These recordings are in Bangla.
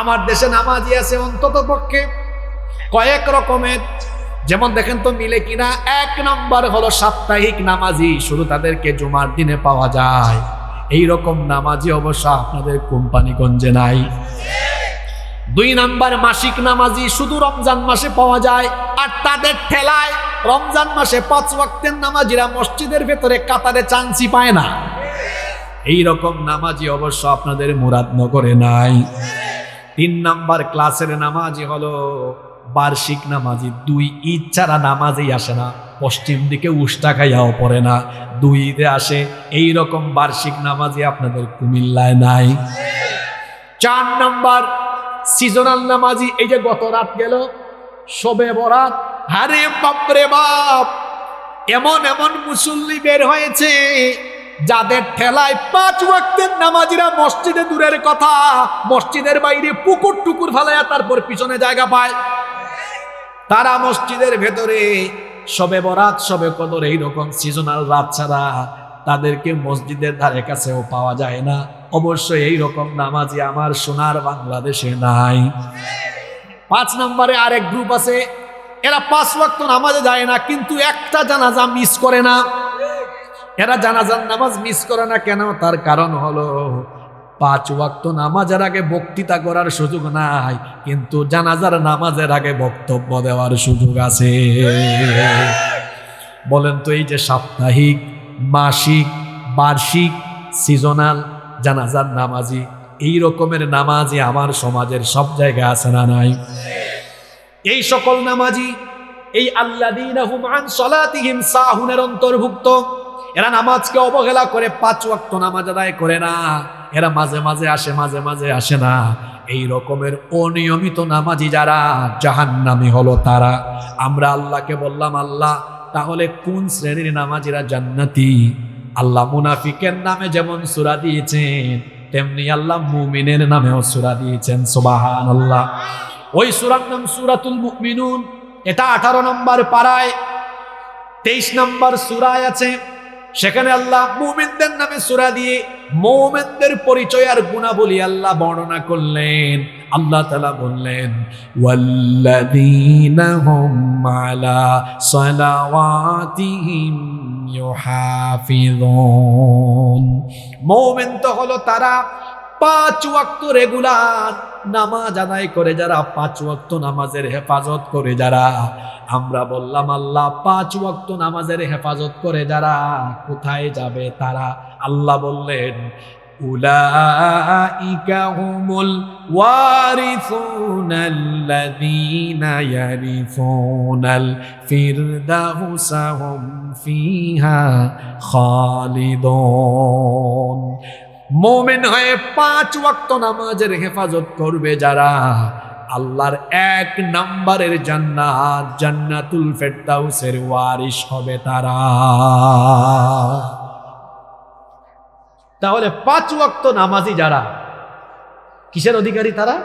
আমার দেশে নামাজি আছে অন্তত পক্ষে। কয়েক রকমের, যেমন দেখেন তো মিলে কিনা, এক নম্বর হলো সাপ্তাহিক নামাজি, শুধু তাদেরকে জুমার দিনে পাওয়া যায়। এই রকম নামাজি অবশ্য আপনাদের কোম্পানিগঞ্জে নাই। দুই নাম্বার মাসিক নামাজি, শুধু রমজান মাসে পাওয়া যায়, আর তাদের ঠেলায় রমজান মাসে পাঁচ ওয়াক্তের নামাজিরা মসজিদের ভেতরে কাতারে চান্সি পায় না। এই রকম নামাজি অবশ্য আপনাদের মুরাদনগরে নাই। তিন নাম্বার ক্লাসের নামাজি হলো বার্ষিক নামাজি। দুই ঈদ ছাড়া নামাজই আসে না। পশ্চিম দিকে উষ্টা খাইয়াও পড়ে না। দুই ঈদে আসে এই রকম বার্ষিক নামাজি আপনাদের কুমিল্লায় নাই। চার নাম্বার সিজনাল নামাজি, এই যে গত রাত গেল, শবে বরাত। আরে বাপরে বাপ, এমন এমন মুসল্লি বের হয়েছে যাদের ঠেলায় পাঁচ ওয়াক্তের নামাজিরা মসজিদে দূরের কথা, মসজিদের বাইরে পুকুর টুকুর ফেলায় তারপর পিছনে জায়গা পায়। তারা মসজিদের ভেতরে সবে বরাত, সবে কদর, এইরকম সিজনাল রাত ছাড়া তাদেরকে মসজিদের ধারে কাছেও পাওয়া যায় না। অবশ্যই এই রকম নামাজি আমার সোনার বাংলাদেশে নাই। পাঁচ নম্বরে আরেক গ্রুপ আছে, এরা পাঁচ ওয়াক্ত নামাজে যায় না, কিন্তু একটা জানাজা মিস করে না। এরা জানাজার নামাজ মিস করে না কেন? তার কারণ হলো, পাঁচ ওয়াক্ত নামাজের আগে বক্তৃতা করার সুযোগ নাই, কিন্তু জানাজার নামাজের আগে বক্তব্য দেওয়ার সুযোগ আছে। বলেন তো, এই যে সাপ্তাহিক, মাসিক, বার্ষিক সিজনাল জানাজার নামাজি, এই রকমের নামাজি আমার সমাজের সব জায়গায় আছে না নাই? এই সকল নামাজি, এই সলাতিহিম সাহুনের অন্তর্ভুক্ত এরা নামাজকে অবহেলা করে পাঁচ ওয়াক্ত নামাজ আদায় করে না। এরা মাঝে মাঝে আসে, মাঝে মাঝে আসে না। এই রকমের অনিয়মিত নামাজি যারা জাহান জাহান্নামি হলো তারা। আমরা আল্লাহকে বললাম, আল্লাহ, তাহলে কোন শ্রেণির নামাজিরা জান্নাতি? আল্লাহ মুনাফিকের নামে যেমন সুরা দিয়েছেন, তেমনি আল্লাহ মুমিনের নামেও সুরা দিয়েছেন সুবাহান আল্লাহ ওই সুরার নাম সুরাতুল মুমিনুন। এটা আঠারো নম্বর পাড়ায়, তেইশ নম্বর সুরায় আছে। সেখানে আল্লাহ মুমিনদের নামে সুরা দিয়ে মোমেনদের পরিচয় আর গুণাবলী আল্লাহ বর্ণনা করলেন। আল্লাহ তালা বললেন ইউহাফিযুন। মোমেন তো হলো তারা পাঁচ ওয়াক্ত রেগুলার নামাজ আদায় করে যারা, পাঁচ ওয়াক্ত নামাজের হেফাজত করে যারা, আমরা বললাম, আল্লাহ পাঁচ ওয়াক্ত নামাজের হেফাজত করে যারা, কোথায় যাবে তারা? আল্লাহ বললেন হুম ফিহা খালিদুন। মোমেন হয়ে পাঁচ ওয়াক্ত নামাজের হেফাজত করবে যারা? আল্লাহর এক নাম্বারের জান্নাত, জান্নাতুল ফেরদাউসের ওয়ারিশ হবে তারা। তাহলে পাঁচ ওয়াক্ত নামাজি যারা? কিসের অধিকারী তারা?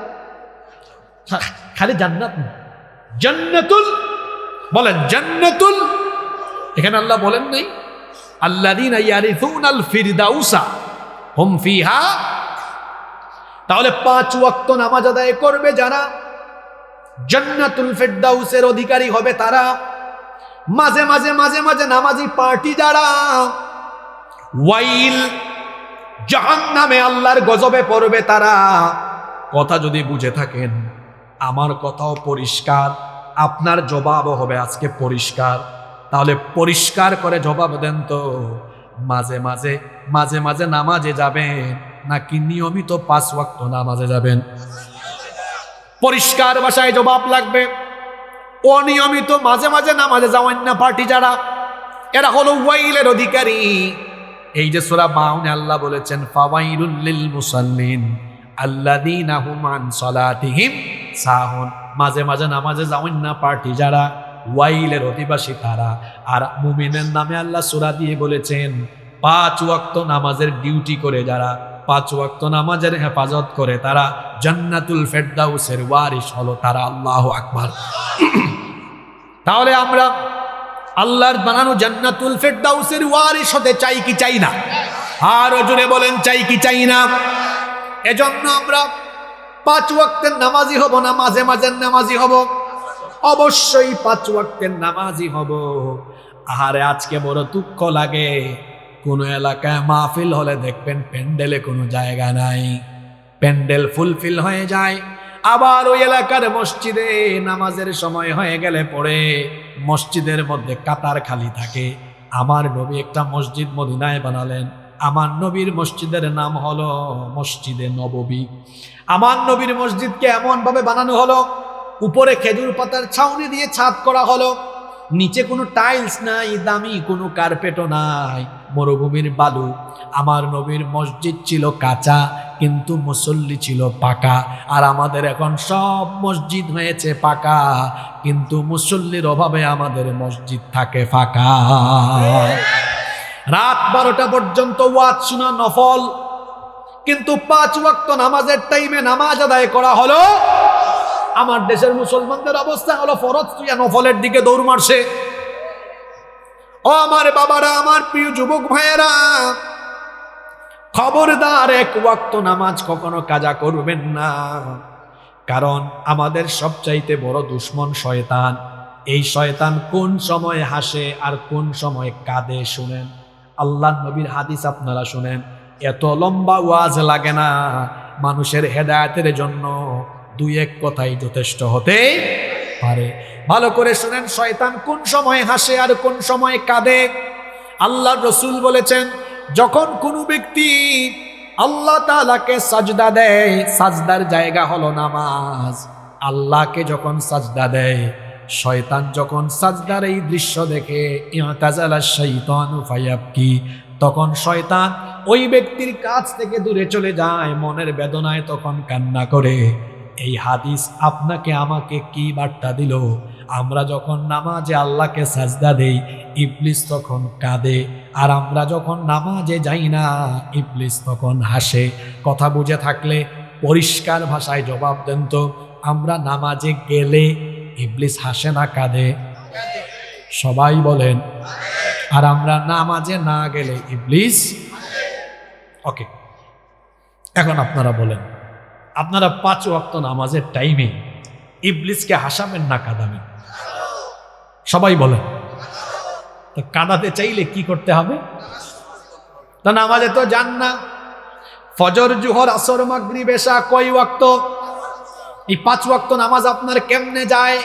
খালি জান্নাত না। জান্নাতুল, বলেন জান্নাতুল। এখানে আল্লাহ বলেন নাই, আল্লাযীনা ইয়ারিফুনাল ফিরদাউসা। হুম তাহলে পাঁচ ওয়াক্ত নামাজ আদায় করবে যারা? জান্নাতুল ফেরদাউসের অধিকারী হবে তারা। মাঝে মাঝে মাঝে মাঝে নামাজি পার্টি যারা? ওয়াইল জাহান নামে আল্লাহর গজবে পড়বে তারা। কথা যদি বুঝে থাকেন, আমার কথাও পরিষ্কার, আপনার জবাবও হবে আজকে পরিষ্কার। তাহলে পরিষ্কার করে জবাব দেন তো। মাঝে মাঝে মাঝে মাঝে নামাজে যাবেন, নাকি নিয়মিত পাঁচ ওয়াক্ত নামাজে যাবেন? পরিষ্কার ভাষায় জবাব লাগবে, অনিয়মিত মাঝে মাঝে নামাজে যাওয়ান না পার্টি যারা, এরা হলো ওয়াইলের অধিকারী। এই যে সূরা মাউনে, আল্লাহ বলেছেন, ফাওয়াইলুল লিল মুসাল্লিন, আল্লাযীনা হুম আন সালাতিহিম সাহুন। মাঝে মাঝে নামাজে যাওয়ান না পার্টি যারা ওয়াইলের অধিবাসী তারা। আর মুমিনের নামে আল্লাহ সূরা দিয়ে বলেছেন, পাঁচ ওয়াক্ত নামাজের ডিউটি করে যারা, পাঁচ ওয়াক্ত নামাজের হেফাজত করে তারা জান্নাতুল ফেরদাউসের ওয়ারিশ হলো তারা আল্লাহ আকবার। তাহলে আমরা আল্লাহর বানানো জান্নাতুল ফেরদাউসের ওয়ারিশ হতে চাই কি চাই না? আর জোরে বলেন, চাই কি চাই না? এজন্য আমরা পাঁচ ওয়াক্তের নামাজি হব না, মাঝে মাঝে নামাজি হব। অবশ্যই পাঁচ ওয়াক্তের নামাজি হব। আহারে, আজকে বড় দুঃখ লাগে। কোনো এলাকায় মাহফিল হলে দেখবেন প্যান্ডেলে কোনো জায়গা নাই। প্যান্ডেল ফুলফিল হয়ে যায়। আবার ওই এলাকার মসজিদে নামাজের সময় হয়ে গেলে পরে মসজিদের মধ্যে কাতার খালি থাকে। আমার নবী একটা মসজিদ মদিনায় বানালেন। আমার নবীর মসজিদের নাম হলো মসজিদে নববী। আমার নবীর মসজিদকে এমন ভাবে বানানো হলো উপরে খেজুর পাতার ছাউনি দিয়ে ছাদ করা হলো। নিচে কোনো টাইলস নাই, দামি কোনো কার্পেটও নাই। মরুভূমির বালু, আমার নবীর মসজিদ ছিল কাঁচা, কিন্তু মুসল্লি ছিল পাকা। আর আমাদের এখন সব মসজিদ হয়েছে পাকা, কিন্তু মুসল্লির অভাবে আমাদের মসজিদ থাকে ফাঁকা। রাত বারোটা পর্যন্ত ওয়াজ শোনা নফল, কিন্তু পাঁচ ওয়াক্ত নামাজের টাইমে নামাজ আদায় করা হলো আমার দেশের মুসলমানদের অবস্থা হলো ফরজ তুইয়া নফলের দিকে দৌড় মারছে। ও আমার বাবারা, আমার প্রিয় যুবক ভাইয়েরা, খবরদার এক ওয়াক্ত নামাজ কখনো কাজা করবেন না, কারণ আমাদের সবচাইতে বড় দুশ্মন শয়তান। এই শয়তান কোন সময় হাসে আর কোন সময় কাঁদে শুনেন? আল্লাহ নবীর হাদিস আপনারা শুনেন। এত লম্বা ওয়াজ লাগে না মানুষের হেদায়তের জন্য। দুই এক কথাই যথেষ্ট হতে পারে। ভালো করে শুনেন, শয়তান কোন সময় হাসে আর কোন সময় কাঁদে? আল্লাহ রসুল বলেছেন, যখন কোনো ব্যক্তি আল্লাহ তালাকে সাজদা দেয়, সাজদার জায়গা হলো নামাজ। আল্লাহকে যখন সাজদা দেয়, শয়তান যখন সাজদার এই দৃশ্য দেখে ইমাতাজালা শৈতান ফায়াবকি, তখন শয়তান ওই ব্যক্তির কাছ থেকে দূরে চলে যায়, মনের বেদনায় তখন কান্না করে। এই হাদিস আপনাকে আমাকে কি বার্তা দিল? আমরা যখন নামাজে আল্লাহকে সাজদা দেই, ইবলিস তখন কাঁদে। আর আমরা যখন নামাজে যাই না, ইবলিস তখন হাসে। কথা বুঝে থাকলে পরিষ্কার ভাষায় জবাব দেন তো, আমরা নামাজে গেলে ইবলিস হাসে না, কাঁদে? সবাই বলেন, আর আমরা নামাজে না গেলে ইবলিস? ওকে, এখন আপনারা বলেন। আপনারা পাঁচ ওয়াক্ত নামাজের টাইমে ইবলিসকে হাসাবেন না কাঁদাবেন। সবাই বলেন, তো কাঁদাতে চাইলে কি করতে হবে? তা নামাজে তো যান না। ফজর, জুহর, আসর মাগরি বেশা কয় ওয়াক্ত? এই পাঁচ ওয়াক্ত নামাজ আপনার কেমনে যায়?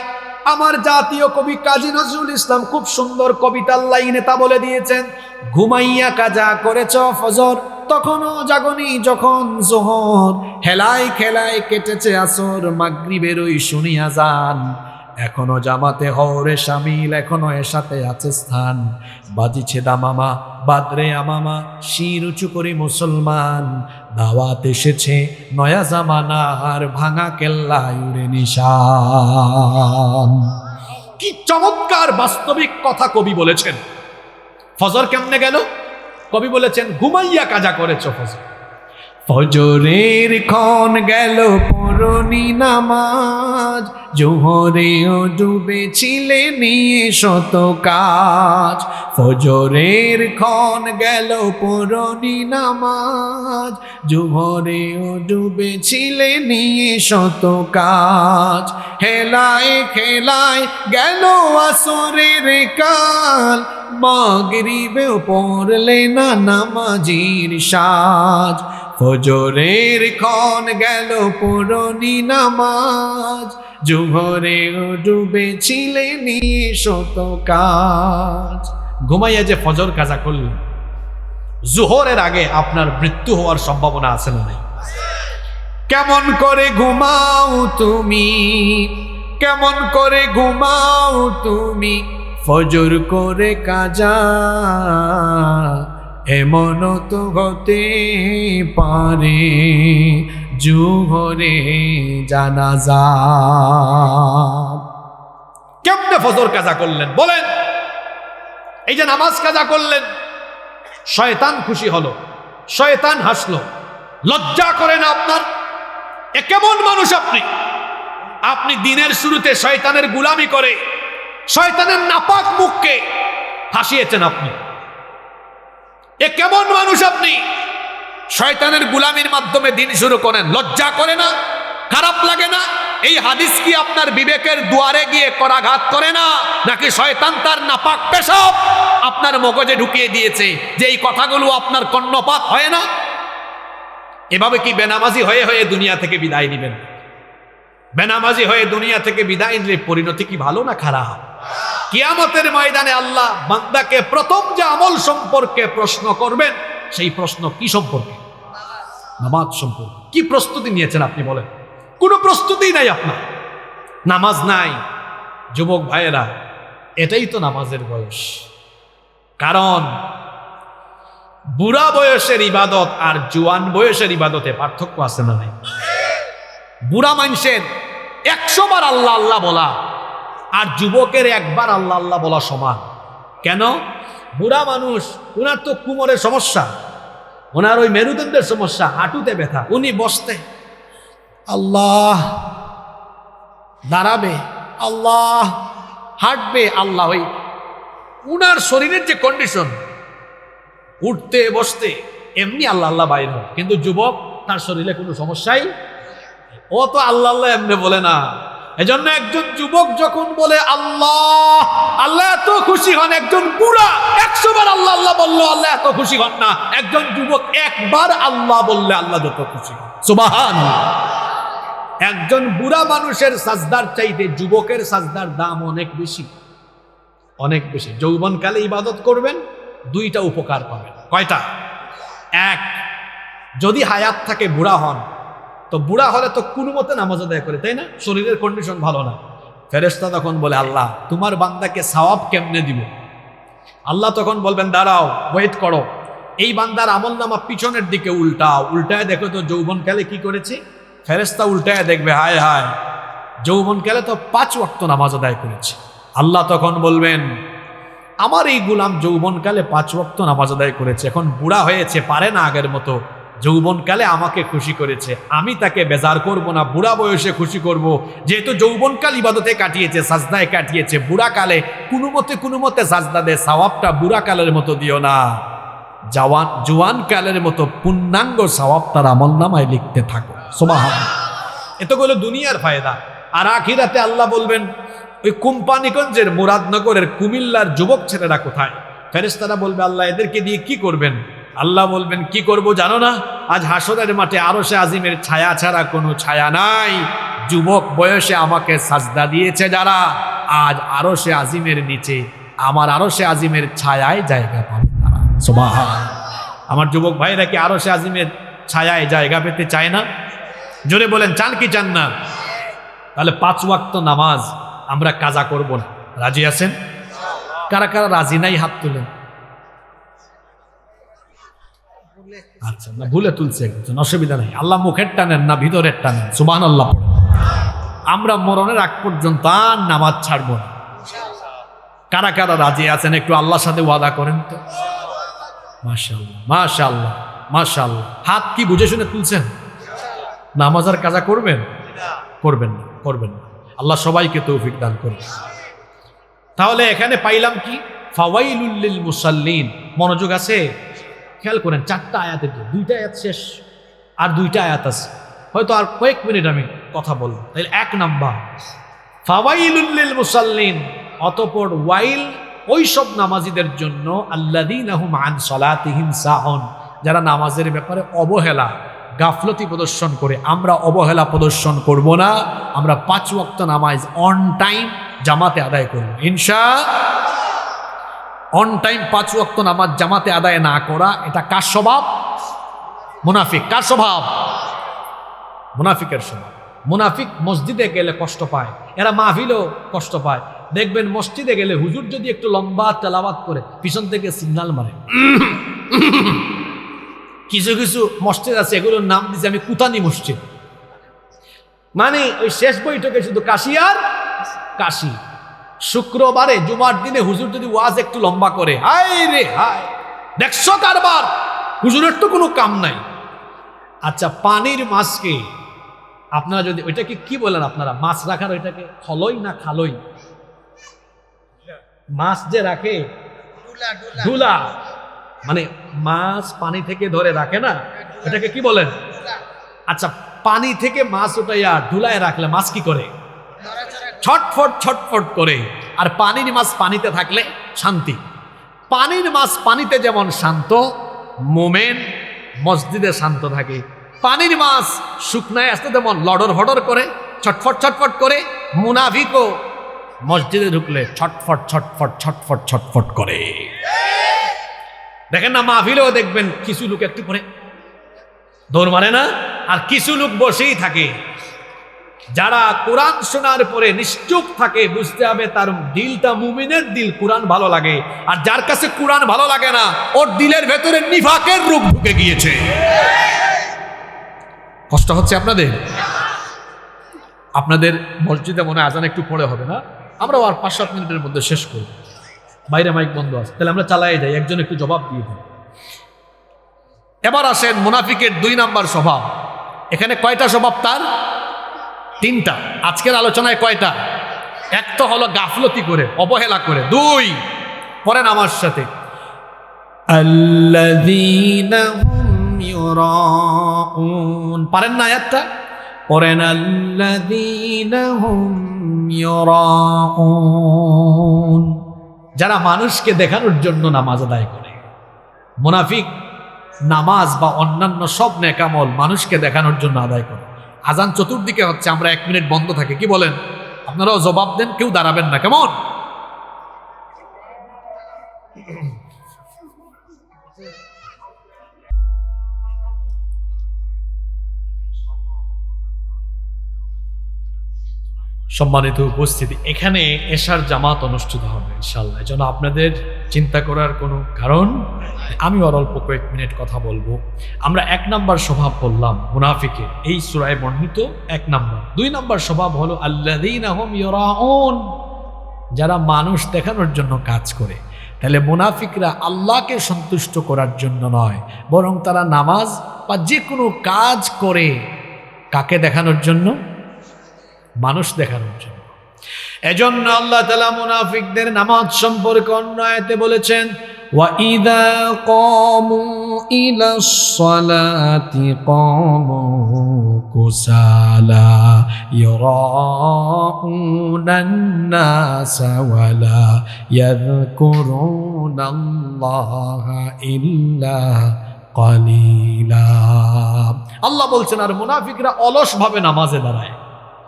আমার জাতীয় কবি কাজী নজরুল ইসলাম খুব সুন্দর কবিতার লাইনে তা বলে দিয়েছেন, ঘুমাইয়া কাজা করেছ ফজর। তখনও জাগনি যখন জোহর। হেলায় খেলায় কেটেছে আসর, মাগরিবের ওই শুনিয়া যান এখনও জামাতে হরে সামিল, এখনও এর সাথে আছে স্থান। বাজিছে দামামা বাদরে আমামা শির উঁচু করি মুসলমান। দাওয়াত এসেছে, নয়া জামানা আর ভাঙা কেল্লা উড়ে নিশান। কি চমৎকার বাস্তবিক কথা কবি বলেছেন। ফজর কেমনে গেল? কবি বলেছেন ঘুমাইয়া কাজা করেছ ফজর ফজরের ক্ষণ গেল পরনি নামাজ। জোহরেও ডুবেছিলে নিয়ে শত কাজ। ফজরের ক্ষণ গেল পরনি নামাজ। জোহরেও ডুবেছিলে নিয়ে শত কাজ। হেলায় খেলায় গেল আসরের কাল। মাগরিবেও পড়লে না নামাজির সাজ। ফজরের ক্ষণ গেল পুরনি নামাজ। জুহরে ডুবেছিলে নিয়ে শত কাজ। ঘুমাইয়া যে ফজর কাজা করলেন জুহরের আগে আপনার মৃত্যু হওয়ার সম্ভাবনা আছে না নাই? কেমন করে ঘুমাও তুমি? কেমন করে ঘুমাও তুমি? ফজর করে কাজা। এমন তো হতে পারে, জুহরে জানাজা। কেমনে ফজর কাজা করলেন বলেন? এই যে নামাজ কাজা করলেন, শয়তান খুশি হলো, শয়তান হাসলো। লজ্জা করে না আপনার? এ কেমন মানুষ আপনি? আপনি দিনের শুরুতে শয়তানের গুলামি করে, শয়তানের নাপাক মুখকে হাসিয়েছেন আপনি। এ কেমন মানুষ আপনি? শয়তানের গুলামির মাধ্যমে দিন শুরু করেন। লজ্জা করে না? খারাপ লাগে না? এই হাদিস কি আপনার বিবেকের দুয়ারে গিয়ে করাঘাত করে না? নাকি শয়তান তার নাপাক পেশাব? আপনার মগজে ঢুকিয়ে দিয়েছে যে এই কথাগুলো আপনার কর্ণপাত হয় না? এভাবে কি বেনামাজি হয়ে হয়ে দুনিয়া থেকে বিদায় নেবেন? বেনামাজি হয়ে দুনিয়া থেকে বিদায় নিলে পরিণতি কি ভালো না খারাপ? কিয়ামতের ময়দানে আল্লাহ বান্দাকে প্রথম যে আমল সম্পর্কে প্রশ্ন করবেন, সেই প্রশ্ন কি সম্পর্কে? নামাজ সম্পর্কে। কি প্রস্তুতি নিয়েছেন আপনি বলেন? কোনো প্রস্তুতি নাই আপনার। নামাজ নাই, যুবক ভাইয়েরা, এটাই তো নামাজের বয়স। কারণ, বুড়া বয়সের ইবাদত আর জুয়ান বয়সের ইবাদতে পার্থক্য আছে না নাই? বুড়া মানুষের একশো বার আল্লাহ আল্লাহ বলা আর যুবকের একবার আল্লাহ আল্লাহ বলা সমান। কেন? বুড়া মানুষ ওনার তো কুমোরের সমস্যা। ওনার ওই মেরুদণ্ডের সমস্যা, হাঁটুতে ব্যথা। উনি বসতে, আল্লাহ দাঁড়াবে, আল্লাহ হাঁটবে, আল্লাহ ওই উনার শরীরের যে কন্ডিশন উঠতে, বসতে, এমনি আল্লাহ আল্লাহ বাইর কিন্তু যুবক, তার শরীরে কোনো সমস্যাই ও তো আল্লাহ আল্লাহ এমনি বলে না। এজন্য একজন যুবক যখন বলে, আল্লাহ আল্লাহ এত খুশি হন, একজন বুড়া একশো বার আল্লাহ আল্লাহ বলল, আল্লাহ এত খুশি হন না। একজন যুবক একবার আল্লাহ বললে, আল্লাহ যত খুশি হন। একজন বুড়া মানুষের সাজদার চাইতে যুবকের সাজদার দাম অনেক বেশি অনেক বেশি। যৌবনকালে ইবাদত করবেন, দুইটা উপকার পাবেন। কয়টা? এক, যদি হায়াত থাকে, বুড়া হন তো বুড়া হলে তো কোনো মতে নামাজ আদায় করে, তাই না? শরীরের কন্ডিশন ভালো না। ফেরেস্তা তখন বলে, আল্লাহ, তোমার বান্দাকে সওয়াব কেমনে দিব? আল্লাহ তখন বলবেন, দাঁড়াও ওয়েট করো। এই বান্দার আমল নামা পিছনের দিকে উল্টাও। উল্টায় দেখো তো যৌবনকালে কি করেছে? ফেরেস্তা উল্টায় দেখবে, হায় হায় যৌবনকালে তো পাঁচ ওয়াক্ত নামাজ আদায় করেছে। আল্লাহ তখন বলবেন, আমার এই গুলাম যৌবনকালে পাঁচ ওয়াক্ত নামাজ আদায় করেছে। এখন বুড়া হয়েছে, পারে না আগের মতো। যৌবনকালে আমাকে খুশি করেছে। আমি তাকে বেজার করব না, বুড়া বয়সে খুশি করব। যেহেতু যৌবনকাল ইবাদতে কাটিয়েছে, সাজদায় কাটিয়েছে বুড়াকালে কোনো মতে কোনো মতে সাজদা দে সওয়াবটা বুড়াকালের মতো দিও না। জওয়ান, জোয়ান কালের মতো পূর্ণাঙ্গ সওয়াব তার আমল নামায় লিখতে থাকো। সোমাহান এতগুলো দুনিয়ার ফায়দা। আর আখিরাতে আল্লাহ বলবেন, ওই কোম্পানিগঞ্জের মুরাদনগরের কুমিল্লার যুবক ছেলেরা কোথায়? ফেরেস্তারা বলবে, আল্লাহ এদেরকে দিয়ে কি করবেন? আল্লাহ বলবেন, কি করব জানো না? আজ হাসরের মাঠে আরও সে আজিমের ছায়া ছাড়া কোনো ছায়া নাই। যুবক বয়সে আমাকে সাজদা দিয়েছে যারা। আজ আরও সে আজিমের নিচে, আমার আরও সে আজিমের ছায়ায় জায়গা পাবে তারা। সুবহান আমার যুবক ভাইরা কি আরও সে আজিমের ছায়ায় জায়গা পেতে চায় না? জোরে বলেন, চান কি চান না? তাহলে পাঁচ ওয়াক্ত নামাজ আমরা কাজা করব না। রাজি আছেন? কারা কারা রাজি নাই হাত তুলেন? আচ্ছা না, ভুলে তুলছে একজন, অসুবিধা নেই। আল্লাহ মুখের টানেন না, ভিতরের টানেন। সুবান আল্লাহ আমরা মরণের আগ পর্যন্ত আর নামাজ ছাড়ব না। কারা কারা রাজি আছেন একটু আল্লাহর সাথে ওয়াদা করেন তো? মাশাল্লাহ মাশাল্লাহ মাশাল্লাহ হাত কি বুঝে শুনে তুলছেন? নামাজ আর কাজা করবেন? করবেন না করবেন না। আল্লাহ সবাইকে তৌফিক দান করবেন তাহলে এখানে পাইলাম কি? ফাওয়াইলুল্লিল মুসাল্লিন। মনোযোগ আছে? খেয়াল করেন, চারটা আয়াতের তো দুইটা আয়াত শেষ আর দুইটা আয়াত আছে। হয়তো আর কয়েক মিনিট আমি কথা বলব। তাহলে এক নাম্বার ফাওয়াইলুল্লিল মুসাল্লিন, অতপর ওয়াইল ওই সব নামাজিদের জন্য আল্লাদিন আহুম আন সলাতিহিম সাহন, যারা নামাজের ব্যাপারে অবহেলা, গাফলতি প্রদর্শন করে, আমরা অবহেলা প্রদর্শন করব না, আমরা পাঁচ ওয়াক্ত নামাজ অন টাইম জামাতে আদায় করব। ইনশা অন টাইম পাঁচ ওয়াক্ত নামাজ জামাতে আদায় না করা, এটা কার স্বভাব? মুনাফিক। কার স্বভাব? মুনাফিকের স্বভাব। মুনাফিক মসজিদে গেলে কষ্ট পায়, এরা মাহফিলও কষ্ট পায়। দেখবেন মসজিদে গেলে হুজুর যদি একটু লম্বা তেলাবাত করে, পিছন থেকে সিগনাল মারে। কিছু কিছু মসজিদ আছে, এগুলোর নাম দিয়েছে আমি কুতানি মসজিদ। মানে ওই শেষ বৈঠকে শুধু কাশি আর কাশি। শুক্রবারে জুমার দিনে হুজুর যদি ওয়াজ একটু লম্বা করে হায় রে হায় দেখছ কারবার? হুজুরের তো কোনো কাম নাই। আচ্ছা পানির মাছকে আপনারা যদি ওইটাকে কি বলেন আপনারা? মাছ রাখার ওইটাকে খলই না খালই? মাছ যে রাখে ধুলা মানে মাছ পানি থেকে ধরে রাখে না? ওটাকে কি বলেন? আচ্ছা পানি থেকে মাছ উঠাইয়া ঢুলায় রাখলে মাছ কি করে? ছটফট ছটফট করে। আর পানির মাছ পানিতে থাকলে শান্তি। পানির মাছ পানিতে যেমন শান্ত, মোমেন মসজিদে শান্ত থাকে। পানির মাছ শুকনায় আসতে যেমন লডর হডর করে, ছটফট ছটফট করে, মুনাফিকও মসজিদে ঢুকলে ছটফট ছটফট ছটফট ছটফট করে। দেখেন না, মাহফিলেও দেখবেন কিছু লোক একটু পরে দৌড় মারে না, আর কিছু লোক বসেই থাকে। যারা কোরআন শোনার পরে নিশ্চুপ থাকে, বুঝতে হবে তার দিলটা মুমিনের দিল, কোরআন ভালো লাগে। আর যার কাছে কোরআন ভালো লাগে না, ওর দিলের ভেতরে নিফাকের রূপ ঢুকে গিয়েছে। কষ্ট হচ্ছে আপনাদের? আপনাদের মসজিদে মনে আজান একটু পরে হবে না? আমরা আর পাঁচ, সাত মিনিটের মধ্যে শেষ করব। বাইরে মাইক বন্ধ আছে। তাহলে আমরা চালাই যাই, একজন একটু জবাব দিয়ে দিই এবার আসেন মুনাফিকের দুই নাম্বার স্বভাব। এখানে কয়টা স্বভাব তার? তিনটা। আজকের আলোচনায় কয়টা? এক তো হলো গাফলতি করে, অবহেলা করে। দুই পরেন আমার সাথে। পারেন না একটা পরেন যারা মানুষকে দেখানোর জন্য নামাজ আদায় করে, মোনাফিক, নামাজ বা অন্যান্য সব নেকামল মানুষকে দেখানোর জন্য আদায় করে। আজান চতুর্দিকে হচ্ছে, আমরা এক মিনিট বন্ধ থাকে। কি বলেন? আপনারাও জবাব দেন, কেউ দাঁড়াবেন না। কেমন? সম্মানিত উপস্থিতি। এখানে এশার জামাত অনুষ্ঠিত হবে ইনশাল্লাহ যেন আপনাদের চিন্তা করার কোনো কারণ আমি আর অল্প কয়েক মিনিট কথা বলব। আমরা এক নাম্বার স্বভাব বললাম মুনাফিকে এই সুরায় বর্ণিত এক নাম্বার। দুই নাম্বার স্বভাব হলো আল্লাহ যারা মানুষ দেখানোর জন্য কাজ করে। তাহলে মুনাফিকরা আল্লাহকে সন্তুষ্ট করার জন্য নয়, বরং তারা নামাজ বা যে কোনো কাজ করে কাকে দেখানোর জন্য? মানুষ দেখানোর জন্য এজন্য আল্লাহ তালা মুনাফিকদের নামাজ সম্পর্কে অন্য আয়াতে বলেছেন وإذا قاموا إلى الصلاة قاموا كسالى يراءون الناس ولا يذكرون الله إلا قليلا আল্লাহ বলছেন আর মুনাফিকরা অলস ভাবে নামাজে দাঁড়ায়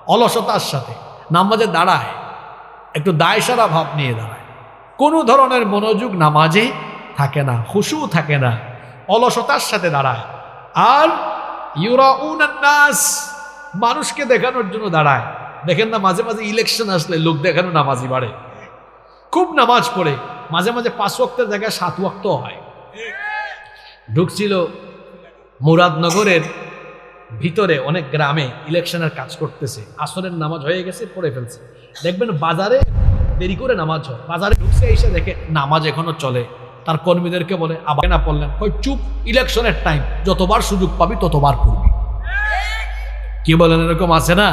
অলসতার সাথে নামাজে দাঁড়ায়, একটু দায়সারা ভাব নিয়ে দাঁড়ায়। কোনো ধরনের মনোযোগ নামাজে থাকে না হুসু থাকে না, অলসতার সাথে দাঁড়ায়। আর ইউরাউন নাস, মানুষকে দেখানোর জন্য দাঁড়ায়। দেখেন না, মাঝে মাঝে ইলেকশন আসলে লোক দেখানো নামাজি বাড়ে। খুব নামাজ পড়ে, মাঝে মাঝে পাঁচ ওয়াক্তের জায়গায় সাত ওয়াক্ত হয়। ঢুকছিল মুরাদনগরের ভিতরে অনেক গ্রামে ইলেকশনের কাজ করতেছে। আসরের নামাজ হয়ে গেছে, পড়ে ফেলছে। দেখবেন বাজারে দেরি করে নামাজ হয়। বাজারে ঢুকছে, এসে দেখে নামাজ এখনও চলে। তার কর্মীদেরকে বলে, আবার না পড়লেন। কই চুপ, ইলেকশনের টাইম। যতবার সুযোগ পাবি, ততবার পড়বি। কি বলেন, এরকম আছে না?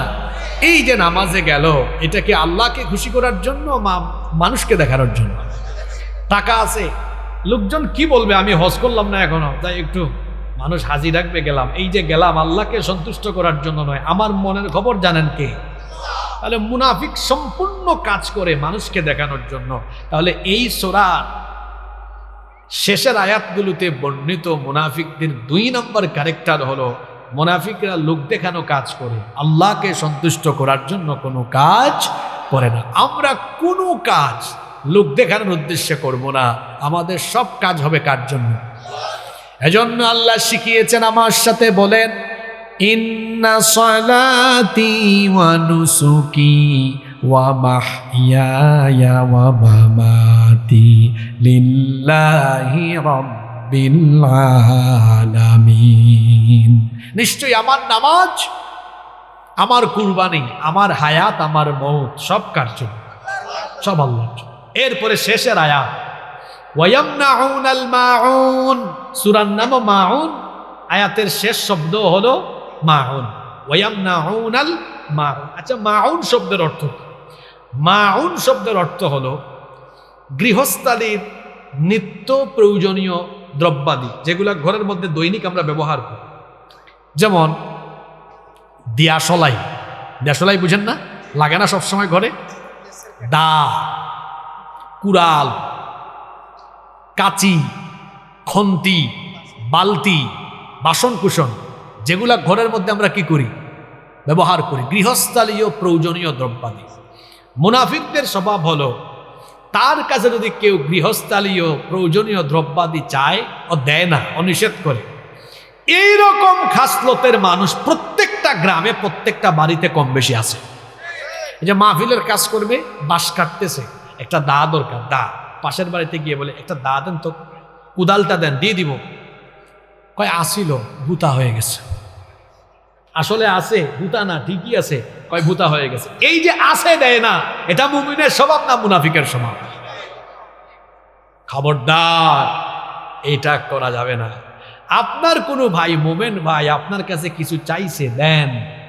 এই যে নামাজে গেল, এটা কি আল্লাহকে খুশি করার জন্য মানুষকে দেখানোর জন্য? টাকা আছে। লোকজন কি বলবে? আমি হজ করলাম না এখনও। তাই একটু মানুষ হাজি রাখবে গেলাম। এই যে গেলাম আল্লাহকে সন্তুষ্ট করার জন্য নয়, আমার মনের খবর জানেন কে? তাহলে মুনাফিক সম্পূর্ণ কাজ করে মানুষকে দেখানোর জন্য। তাহলে এই সোরা শেষের আয়াতগুলোতে বর্ণিত মুনাফিকদের দুই নম্বর ক্যারেক্টার হলো মুনাফিকরা লোক দেখানো কাজ করে, আল্লাহকে সন্তুষ্ট করার জন্য কোনো কাজ করে না। আমরা কোনো কাজ লোক দেখানোর উদ্দেশ্যে করব না। আমাদের সব কাজ হবে কার জন্য? এজন্য আল্লাহ শিখিয়েছেন আমার সাথে বলেন, ইন্না সালাতি ওয়া নুসুকি ওয়া মাহইয়ায়া ওয়া মামাতি লিল্লাহি রাব্বিল আলামিন। নিশ্চয়ই আমার নামাজ, আমার কুরবানি, আমার হায়াত, আমার মৌত সব কার জন্য? সব আল্লাহর জন্য। এরপরে শেষের আয়াত আল আয়াতের শেষ শব্দ হলো মাউন। আল আচ্ছা মাউন শব্দের অর্থ কি? মাউন শব্দের অর্থ হলো গৃহস্থালীর নিত্য প্রয়োজনীয় দ্রব্যাদি, যেগুলা ঘরের মধ্যে দৈনিক আমরা ব্যবহার করি। যেমন দিয়াশলাই। দিয়াশলাই বুঝেন না? লাগে না সবসময় ঘরে? দা কুড়াল কাচি, খন্তি, বালতি বাসন কুসন যেগুলা ঘরের মধ্যে আমরা কি করি? ব্যবহার করি। গৃহস্থালীয় প্রয়োজনীয় দ্রব্যাদি। মুনাফিকদের স্বভাব হলো, তার কাছে যদি কেউ গৃহস্থালীয় প্রয়োজনীয় দ্রব্যাদি চায় ও দেয় না ও নিষেধ করে, এইরকম খাসলতের মানুষ প্রত্যেকটা গ্রামে, প্রত্যেকটা বাড়িতে কম বেশি আছে। যে মাহফিলের কাজ করবে, বাঁশ কাটতেছে, একটা দা দরকার, দা। পাশের বাড়িতে গিয়ে বলে, একটা দা দেন তো, কুদালটা দেন, দিয়ে দিব। কয়, আসিল, ভূতা হয়ে গেছে। আসলে আছে, ভূতা না, ঠিকই আছে। কয়, ভূতা হয়ে গেছে। এই যে আছে, দেয় না, এটা মুমিনের স্বভাব না মুনাফিকের স্বভাব? খবরদার, এটা করা যাবে না। আপনার কোনো ভাই, মোমেন ভাই, আপনার কাছে কিছু চাইছে, দেন।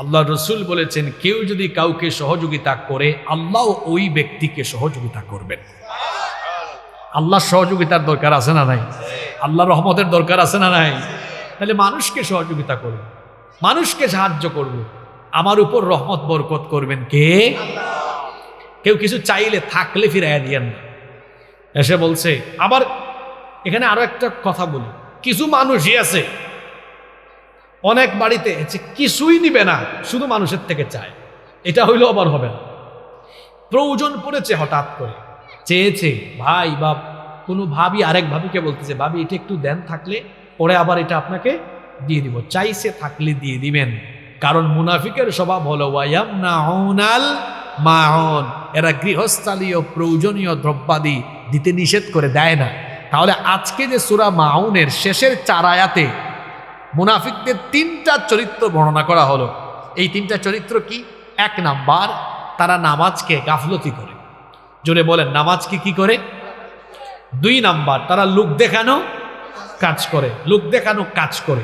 আল্লাহ রসুল বলেছেন, কেউ যদি কাউকে সহযোগিতা করে, আল্লাহ ওই ব্যক্তিকে সহযোগিতা করবেন। আল্লাহ সহযোগিতার দরকার আছে না নাই? আল্লাহ রহমতের দরকার আছে না নাই? তাহলে মানুষকে সহযোগিতা করব মানুষকে সাহায্য করব আমার উপর রহমত বরকত করবেন কে? কেউ কিছু চাইলে থাকলে ফিরাইয়া দিয়েন না। এসে বলছে, আবার এখানে আরও একটা কথা বলি, কিছু মানুষই আছে অনেক বাড়িতে যে কিছুই নিবে না, শুধু মানুষের থেকে চায়। এটা হইলেও আবার হবে না। প্রয়োজন পড়েছে হঠাৎ করে। চেয়েছে, ভাই বা কোনো ভাবি আরেক ভাবিকে বলতেছে, ভাবি, এটা একটু দেন থাকলে, পরে আবার এটা আপনাকে দিয়ে দিব। চাইছে থাকলে দিয়ে দিবেন। কারণ মুনাফিকের স্বভাব হলো ওয়াইয়াম নাউনাল মাউন। এরা গৃহস্থালীয় প্রয়োজনীয় দ্রব্যাদি দিতে নিষেধ করে দেয় না। তাহলে আজকে যে সুরা মাউনের শেষের চার আয়াতে মুনাফিকদের তিনটা চরিত্র বর্ণনা করা হলো। এই তিনটা চরিত্র কি? এক নাম্বার, তারা নামাজকে গাফলতি করে। জোরে বলেন, নামাজকে কি করে? দুই নাম্বার, তারা লোক দেখানো কাজ করে। লোক দেখানো কাজ করে।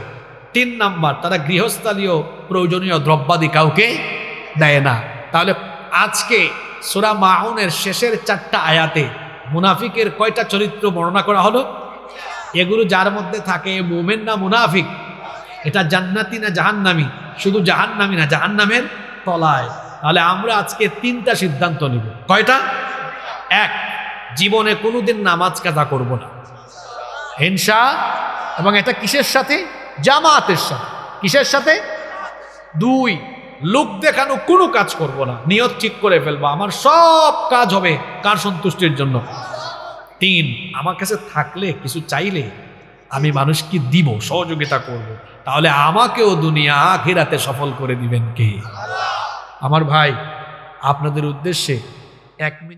তিন নাম্বার, তারা গৃহস্থালীয় প্রয়োজনীয় দ্রব্যাদি কাউকে দেয় না। তাহলে আজকে সোরা মাউনের শেষের চারটা আয়াতে মুনাফিকের কয়টা চরিত্র বর্ণনা করা হলো? এগুলো যার মধ্যে থাকে, মোমেন না মুনাফিক? এটা জান্নাতি না জাহান্নামি? শুধু জাহান্নামি না, জাহান্নামের তলায়। তাহলে আমরা আজকে তিনটা সিদ্ধান্ত নিব। কয়টা? এক, জীবনে কোনোদিন নামাজ কাজা করব না। হিংসা এবং এটা কিসের সাথে? জামাতের সাথে। কিসের সাথে? দুই, লোক দেখানো কোনো কাজ করব না। নিয়ত ঠিক করে ফেলব। আমার সব কাজ হবে কার সন্তুষ্টির জন্য? তিন, আমার কাছে থাকলে, কিছু চাইলে আমি মানুষকে দিব, সহযোগিতা করব। তাহলে আমাকেও দুনিয়া আখেরাতে সফল করে দিবেন কে? আমার ভাই আপনাদের উদ্দেশ্যে এক মিনিট